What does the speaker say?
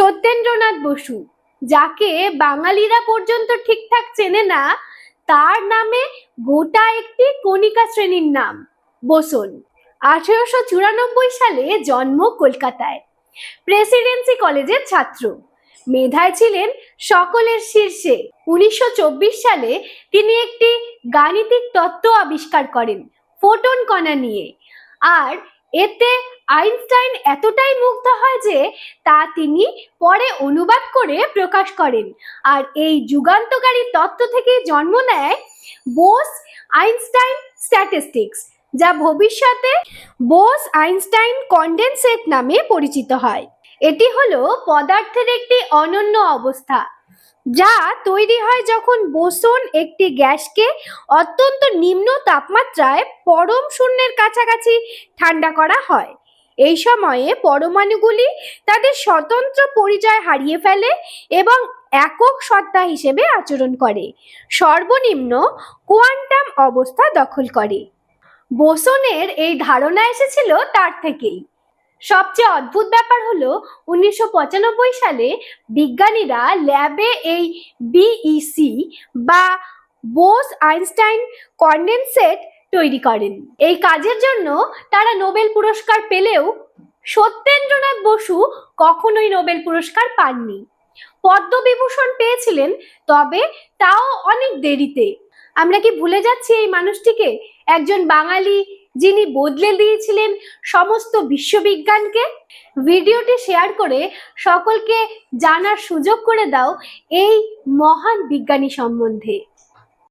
সত্যেন্দ্রনাথ বসু, যাকে বাঙালিরা পর্যন্ত ঠিকঠাক চেনে না, তার নামে গোটা একটি কণিকা শ্রেণির নাম, বসুন। আঠেরোশো চুরানব্বই সালে জন্ম কলকাতায়। প্রেসিডেন্সি কলেজের ছাত্র। মেধায় ছিলেন সকলের শীর্ষে। উনিশশো চব্বিশ সালে তিনি একটি গাণিতিক তত্ত্ব আবিষ্কার করেন, ফোটন কণা নিয়ে। আর এতে আইনস্টাইন এতটাই মুগ্ধ হয় যে তা তিনি পরে অনুবাদ করে প্রকাশ করেন। আর এই যুগান্তকারী তত্ত্ব থেকে জন্ম নেয় বোস আইনস্টাইন স্ট্যাটিস্টিক্স, যা ভবিষ্যতে বোস আইনস্টাইন কন্ডেনসেট নামে পরিচিত হয়। এটি হলো পদার্থের একটি অনন্য অবস্থা। যা তৈরি হয় যখন বোসন একটি গ্যাসকে অত্যন্ত নিম্ন তাপমাত্রায় পরম শূন্যের কাছাকাছি ঠান্ডা করা হয়। এই সময়ে পরমাণুগুলি তাদের স্বতন্ত্র পরিচয় হারিয়ে ফেলে এবং একক সত্তা হিসেবে আচরণ করে। সর্বনিম্ন কোয়ান্টাম অবস্থা দখল করে। বোসনের এই ধারণা এসেছিল তার থেকেই। সবচেয়ে অদ্ভুত ব্যাপার হলো উনিশশো পঁচানব্বই সালে বিজ্ঞানীরা ল্যাবে এই বিইসি বা বোস আইনস্টাইন কন্ডেনসেট তৈরি করেন। এই কাজের জন্য তারা নোবেল পুরস্কার পেলেও সত্যেন্দ্রনাথ বসু কখনোই নোবেল পুরস্কার পাননি। পদ্মবিভূষণ পেয়েছিলেন, তবে তাও অনেক দেরিতে। আমরা কি ভুলে যাচ্ছি এই মানুষটিকে? একজন বাঙালি যিনি বদলে দিয়েছিলেন সমস্ত বিশ্ববিজ্ঞানকে, ভিডিওটি শেয়ার করে সকলকে জানার সুযোগ করে দাও এই মহান বিজ্ঞানী সম্বন্ধে।